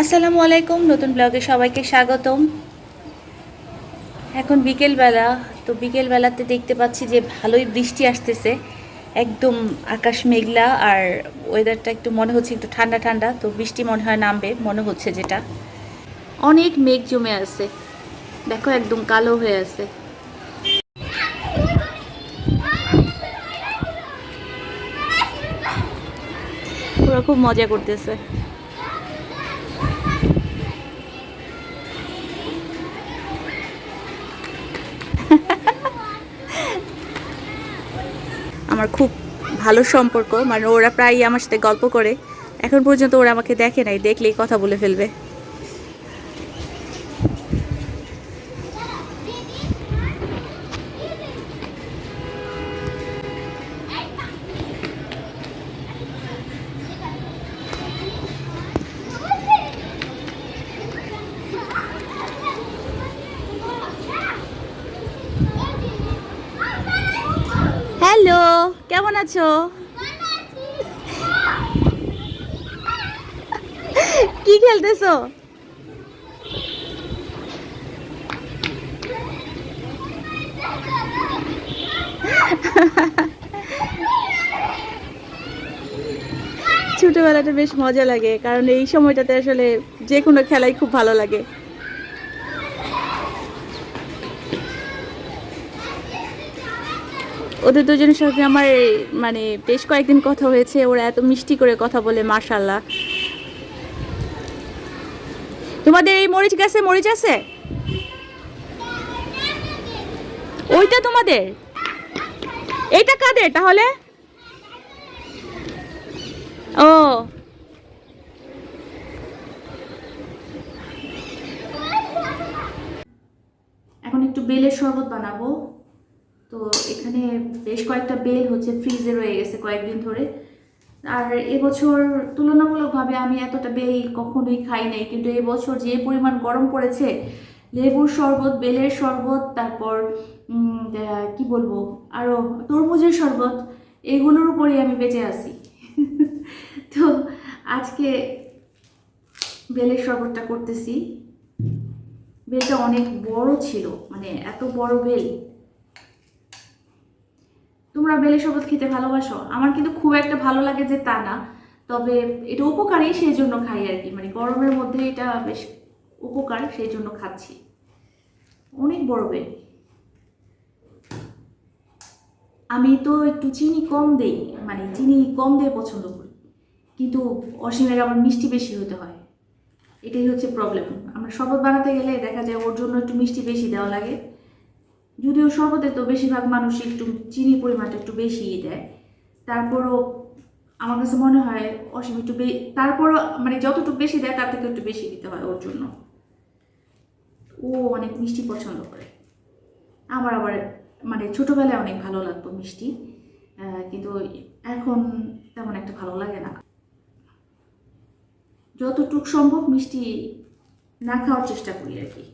আসসালামু আলাইকুম, নতুন ব্লগে সবাইকে স্বাগতম। এখন বিকেলবেলা, তো বিকেলবেলাতে দেখতে পাচ্ছি যে ভালোই বৃষ্টি আসতেছে। একদম আকাশ মেঘলা আর ওয়েদারটা একটু মনে হচ্ছে একটু ঠান্ডা ঠান্ডা, তো বৃষ্টি মনে হয় নামবে, মনে হচ্ছে যেটা। অনেক মেঘ জমে আছে। দেখো একদম কালো হয়ে আছে। ওরা খুব মজা করতেছে। আমার খুব ভালো সম্পর্ক। মানে ওরা প্রায়ই আমার সাথে গল্প করে। এখন পর্যন্ত ওরা আমাকে দেখে নাই, দেখলেই কথা বলে ফেলবে। কেমন আছো? কি খেলতেছো? ছোটবেলাটা বেশ মজা লাগে, কারণ এই সময়টাতে আসলে যে কোনো খেলাই খুব ভালো লাগে। ওদের দুজনের সাথে আমার মানে বেশ কয়েকদিন কথা হয়েছে। ওরা এত মিষ্টি করে কথা বলে মার্শাল্লাহ তোমাদের এই মরিচ গাছে মরিচ আছে? ওইটা তোমাদের? এইটা কাদের তাহলে? ও। এখন একটু বেলের শরবত বানাবো। তো এখানে বেশ কয়েকটা বেল হচ্ছে ফ্রিজে রয়ে গেছে কয়েকদিন ধরে। আর এবছর তুলনামূলকভাবে আমি এতটা বেল কখনোই খাই নাই, কিন্তু এবছর যে পরিমাণ গরম পড়েছে, লেবুর শরবত, বেলের শরবত, তারপর কি বলব আরও তরমুজের শরবত, এগুলোর উপরেই আমি বেঁচে আছি। তো আজকে বেলের শরবতটা করতেছি। বেলটা অনেক বড় ছিল মানে এত বড় বেল। তোমরা বেলে শরবত খেতে ভালোবাসো? আমার কিন্তু খুব একটা ভালো লাগে যে তা না। তবে এটা উপকারী সেই জন্য খাই আর কি। মানে গরমের মধ্যে এটা বেশ উপকার, সেই জন্য খাচ্ছি। অনেক বড় বেল। আমি তো একটু চিনি কম দেই মানে চিনি কম দিয়ে পছন্দ করি। কিন্তু অসীমের আবার মিষ্টি বেশি হতে হয়। এটাই হচ্ছে প্রবলেম আমরা শরবত বানাতে গেলে দেখা যায় ওর জন্য একটু মিষ্টি বেশি দেওয়া লাগে। যদিও শরবতে তো বেশিরভাগ মানুষ একটু চিনি পরিমাণটা একটু বেশিই দেয়। তারপরও আমার কাছে মনে হয় অসীম একটু তারপরও মানে যতটুকু বেশি দেয় তার থেকে একটু বেশি দিতে হয় ওর জন্য। ও অনেক মিষ্টি পছন্দ করে। আমার আবার মানে ছোটোবেলায় অনেক ভালো লাগতো মিষ্টি কিন্তু এখন তেমন একটা ভালো লাগে না। যতটুক সম্ভব মিষ্টি না খাওয়ার চেষ্টা করি আর কি।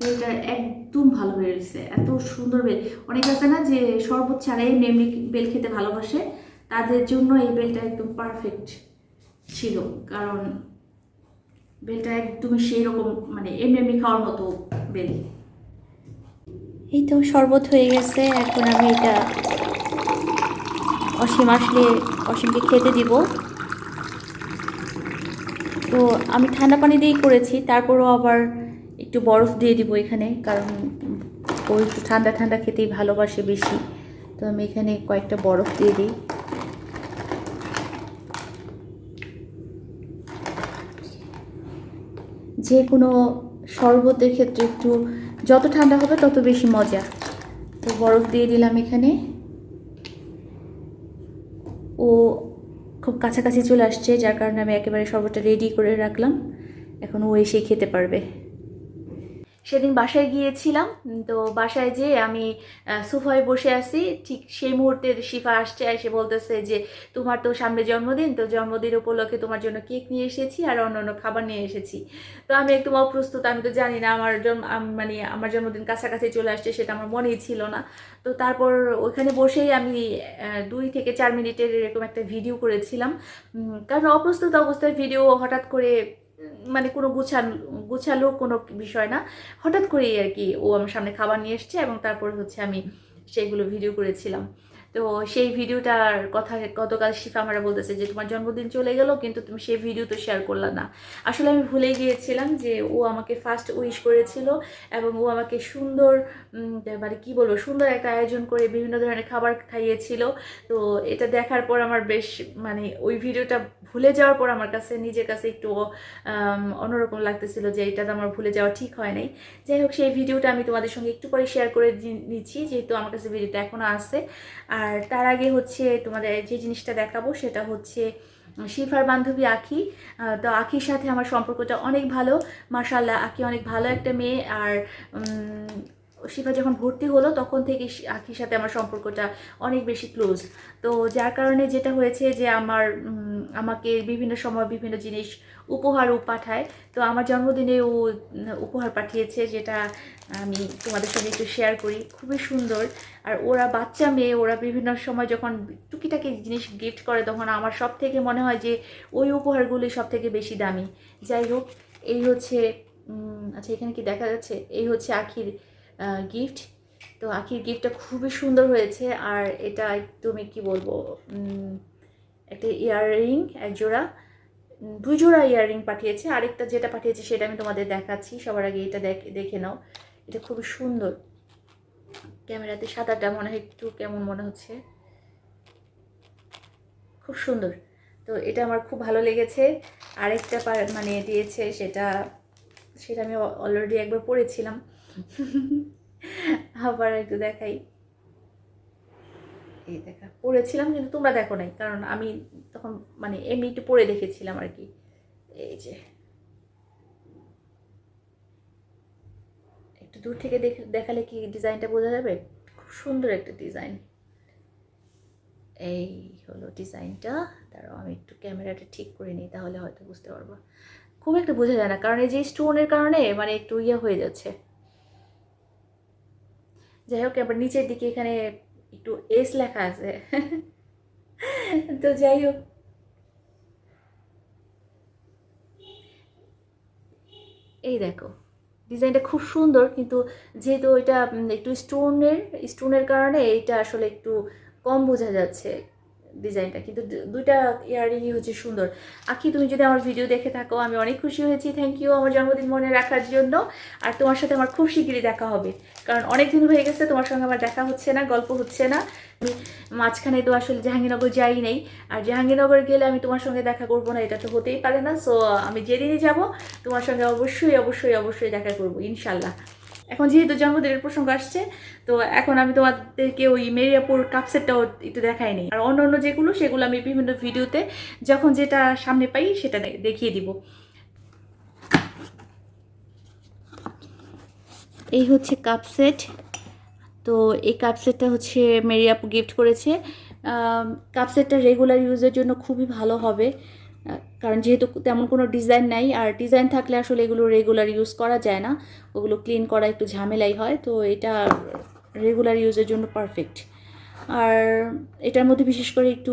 বেলটা একদম ভালো বেরিয়েছে এত সুন্দর বেল অনেক আছে না যে শরবত ছাড়াই এমনি বেল খেতে ভালোবাসে, তাদের জন্য এই বেলটা একদম পারফেক্ট ছিল। কারণ বেলটা একদমই সেই রকম মানে এমনি এমনি খাওয়ার মতো বেল। এই তো শরবত হয়ে গেছে, এখন আমি এটা অসীম আসলে অসীমকে খেতে দিব। তো আমি ঠান্ডা পানি দিয়েই করেছি, তারপরও আবার একটু বরফ দিয়ে দিব এখানে, কারণ ও একটু ঠান্ডা ঠান্ডা খেতেই ভালোবাসে বেশি। তো আমি এখানে কয়েকটা বরফ দিয়ে দিই। যে কোনো শরবতের ক্ষেত্রে একটু যত ঠান্ডা হবে তত বেশি মজা। তো বরফ দিয়ে দিলাম এখানে। ও খুব কাছাকাছি চলে আসছে, যার কারণে আমি একেবারে শরবতটা রেডি করে রাখলাম। এখন ও এসে খেতে পারবে। সেদিন বাসায় গিয়েছিলাম, তো বাসায় যেয়ে আমি সোফায় বসে আছি। ঠিক সেই মুহূর্তে শিফা আসছে, এসে বলতেছে যে, তোমার তো সামনে জন্মদিন, তো জন্মদিন উপলক্ষে তোমার জন্য কেক নিয়ে এসেছি আর অন্য অন্য খাবার নিয়ে এসেছি। তো আমি একদম অপ্রস্তুত, আমি তো জানি না আমার জন্ম মানে আমার জন্মদিন কাছাকাছি চলে আসছে সেটা আমার মনেই ছিল না। তো তারপর ওইখানে বসেই আমি দুই থেকে চার মিনিটের এরকম একটা ভিডিও করেছিলাম। কারণ অপ্রস্তুত অবস্থায় ভিডিও হঠাৎ করে মানে কোনো গুছাল, গুছালো কোনো বিষয় না। হঠাৎ করেই আর কি ও আমার সামনে খাবার নিয়ে এসছে এবং তারপরে হচ্ছে আমি সেইগুলো ভিডিও করেছিলাম। তো সেই ভিডিওটার কথা গতকাল শিফা আমরা বলতেছে যে, তোমার জন্মদিন চলে গেল, কিন্তু তুমি সেই ভিডিও তো শেয়ার করলা না। আসলে আমি ভুলে গিয়েছিলাম যে, ও আমাকে ফার্স্ট উইশ করেছিল এবং ও আমাকে সুন্দর মানে কি বলব, সুন্দর একটা আয়োজন করে বিভিন্ন ধরনের খাবার খাইয়েছিল। তো এটা দেখার পর আমার বেশ মানে ওই ভিডিওটা ভুলে যাওয়ার পর আমার কাছে, নিজের কাছে একটু অন্যরকম লাগতেছিল যে, এটা তো আমার ভুলে যাওয়া ঠিক হয় নাই। যাই হোক, সেই ভিডিওটা আমি তোমাদের সঙ্গে একটু পরে শেয়ার করে নিচ্ছি, যেহেতু আমার কাছে ভিডিওটা এখনও আছে। আর তার আগে হচ্ছে তোমাদের যে জিনিসটা দেখাবো সেটা হচ্ছে শিফার বান্ধবী আখি। তো আখির সাথে আমার সম্পর্কটা অনেক ভালো। মার্শাল্লাহ আখি অনেক ভালো একটা মেয়ে। আর শিফা যখন ভর্তি হলো, তখন থেকে আখির সাথে আমার সম্পর্কটা অনেক বেশি ক্লোজ তো যার কারণে যেটা হয়েছে যে আমার আমাকে বিভিন্ন সময় বিভিন্ন জিনিস উপহার পাঠায়। তো আমার জন্মদিনে ও উপহার পাঠিয়েছে যেটা আমি তোমাদের সঙ্গে একটু শেয়ার করি। খুবই সুন্দর। আর ওরা বাচ্চা মেয়ে, ওরা বিভিন্ন সময় যখন টুকিটাকি জিনিস গিফট করে, তখন আমার সব থেকে মনে হয় যে ওই উপহারগুলি সব থেকে বেশি দামি। যাই হোক, এই হচ্ছে আচ্ছা এখানে কি দেখা যাচ্ছে? এই হচ্ছে আখির গিফট তো আখির গিফটটা খুবই সুন্দর হয়েছে। আর এটা একদমই কি বলব একটা ইয়াররিং এক জোড়া। দুই জোড়া ইয়াররিং পাঠিয়েছে। আরেকটা যেটা পাঠিয়েছে সেটা আমি তোমাদের দেখাচ্ছি। সবার আগে এটা দেখ- নাও। এটা খুবই সুন্দর। ক্যামেরাতে সাদাটা মনে হয় একটু কেমন মনে হচ্ছে। খুব সুন্দর। তো এটা আমার খুব ভালো লেগেছে। আরেকটা মানে দিয়েছে সেটা সেটা আমি অলরেডি একবার পড়েছিলাম। আবার একটু দেখাই। এই দেখা, পড়েছিলাম কিন্তু তোমরা দেখো নাই, কারণ আমি তখন মানে এমনি একটু পড়ে দেখেছিলাম আর কি। এই যে। একটু দূর থেকে দেখে, দেখালে কি ডিজাইনটা বোঝা যাবে? খুব সুন্দর একটা ডিজাইন। এই হলো ডিজাইনটা। দাঁড়াও, আমি একটু ক্যামেরাটা ঠিক করে নিই, তাহলে হয়তো বুঝতে পারব। খুব একটা বোঝা যায় না, কারণ এই যে স্টোনের কারণে মানে একটু ইয়ে হয়ে যাচ্ছে। যাই হোক, এবার নিচের দিকে এখানে একটু এস লেখা আছে। তো যাই হোক। এই দেখো, ডিজাইনটা খুব সুন্দর, কিন্তু যেহেতু এটা একটু স্টোনের স্টোনের কারণে এইটা আসলে একটু কম বোঝা যাচ্ছে। ডিজাইনটা, কিন্তু দুইটা ইয়াররিংই হচ্ছে সুন্দর। আখি, তুমি যদি আমার ভিডিও দেখে থাকো, আমি অনেক খুশি হয়েছি। থ্যাংক ইউ আমার জন্মদিন মনে রাখার জন্য। আর তোমার সাথে আমার খুব শিগগিরই দেখা হবে। কারণ অনেক দিন হয়ে গেছে, তোমার সঙ্গে আমার দেখা হচ্ছে না, গল্প হচ্ছে না। আমি মাঝখানে তো আসলে জাহাঙ্গীরনগর যাই নেই। আর জাহাঙ্গীরনগর গেলে আমি তোমার সঙ্গে দেখা করব না, এটা তো হতেই পারে না। সো আমি যেদিনই যাব, তোমার সঙ্গে অবশ্যই অবশ্যই অবশ্যই দেখা করব, ইনশাল্লাহ। এখন যেহেতু জন্মদিনের প্রসঙ্গ আসছে, তো এখন আমি তোমাদেরকে ওই মেরিয়াপুর কাপসেটটাও একটু দেখাইনি আর অন্য অন্য যেগুলো, সেগুলো আমি বিভিন্ন ভিডিওতে যখন যেটা সামনে পাই সেটা দেখিয়ে দিব। এই হচ্ছে কাপ সেট তো এই কাপ সেটটা হচ্ছে মেরি আপু গিফট করেছে কাপ সেটটা রেগুলার ইউজের জন্য খুবই ভালো হবে। কারণ যেহেতু তেমন কোনো ডিজাইন নাই, আর ডিজাইন থাকলে আসলে এগুলো রেগুলার ইউজ করা যায় না। ওগুলো ক্লিন করা একটু ঝামেলাই হয়, তো এটা রেগুলার ইউজের জন্য পারফেক্ট আর এটার মধ্যে বিশেষ করে একটু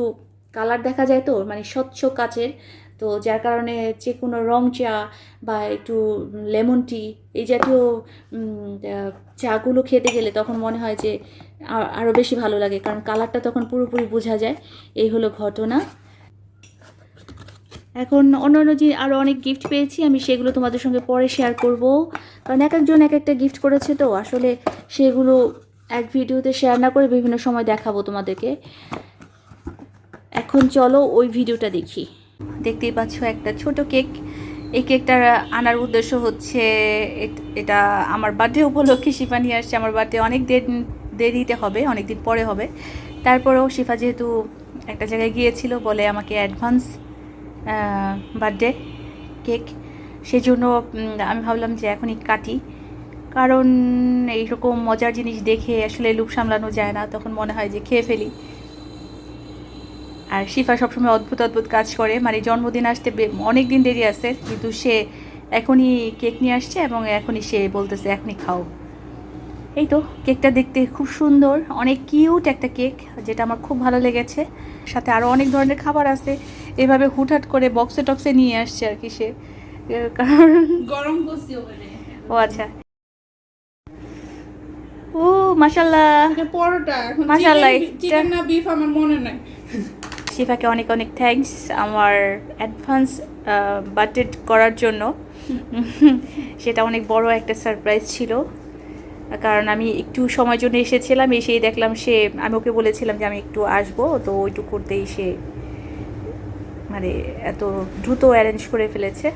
কালার দেখা যায় তো মানে স্বচ্ছ কাচের, তো যার কারণে যে কোনো রং চা বা একটু লেমন টি এই জাতীয় চাগুলো খেতে গেলে তখন মনে হয় যে আরও বেশি ভালো লাগে, কারণ কালারটা তখন পুরোপুরি বোঝা যায়। এই হলো ঘটনা। এখন অন্যান্য যে আরও অনেক গিফট পেয়েছি, আমি সেগুলো তোমাদের সঙ্গে পরে শেয়ার করব। কারণ এক একজন এক একটা গিফট করেছে তো, আসলে সেগুলো এক ভিডিওতে শেয়ার না করে বিভিন্ন সময় দেখাবো তোমাদেরকে। এখন চলো ওই ভিডিওটা দেখি। দেখতেই পাচ্ছ একটা ছোট কেক এই কেকটা আনার উদ্দেশ্য হচ্ছে, এট- আমার বার্থডে উপলক্ষে শিফা নিয়ে আসছে। আমার বার্থডে অনেক দের, দেরিতে হবে অনেক দিন পরে হবে। তারপরেও শিফা যেহেতু একটা জায়গায় গিয়েছিল বলে আমাকে অ্যাডভান্স বার্থডে কেক সেজন্য আমি ভাবলাম যে এখনই কাটি। কারণ এইরকম মজার জিনিস দেখে আসলে লুপ সামলানো যায় না, তখন মনে হয় যে খেয়ে ফেলি। আর শিফা সবসময় অদ্ভুত অদ্ভুত কাজ করে। মানে জন্মদিন আসতে অনেক দিন দেরি আছে, কিন্তু সে এখনই কেক নিয়ে আসছে এবং এখনই সে বলতেছে, এখনই খাও। এই তো কেকটা দেখতে খুব সুন্দর অনেক কিউট একটা কেক যেটা আমার খুব ভালো লেগেছে। সাথে আরও অনেক ধরনের খাবার আছে এভাবে হুটহাট করে বক্সে টক্সে নিয়ে আসছে আর কি সে। কারণ গরম করছি ওখানে। ও আচ্ছা। ও মাশাল্লাহ পরোটা এখন মাশাআল্লাহ, চিকেন না বিফ আমার মনে নাই। শিফাকে অনেক অনেক থ্যাঙ্কস আমার অ্যাডভান্স বার্থডে করার জন্য। সেটা অনেক বড় একটা সারপ্রাইজ ছিল। কারণ আমি একটু সময় জন্য এসেছিলাম, এসেই দেখলাম সে, আমি ওকে বলেছিলাম যে আমি একটু আসব, তো ওইটুকু করতেই সে মানে এত দ্রুত অ্যারেঞ্জ করে ফেলেছে।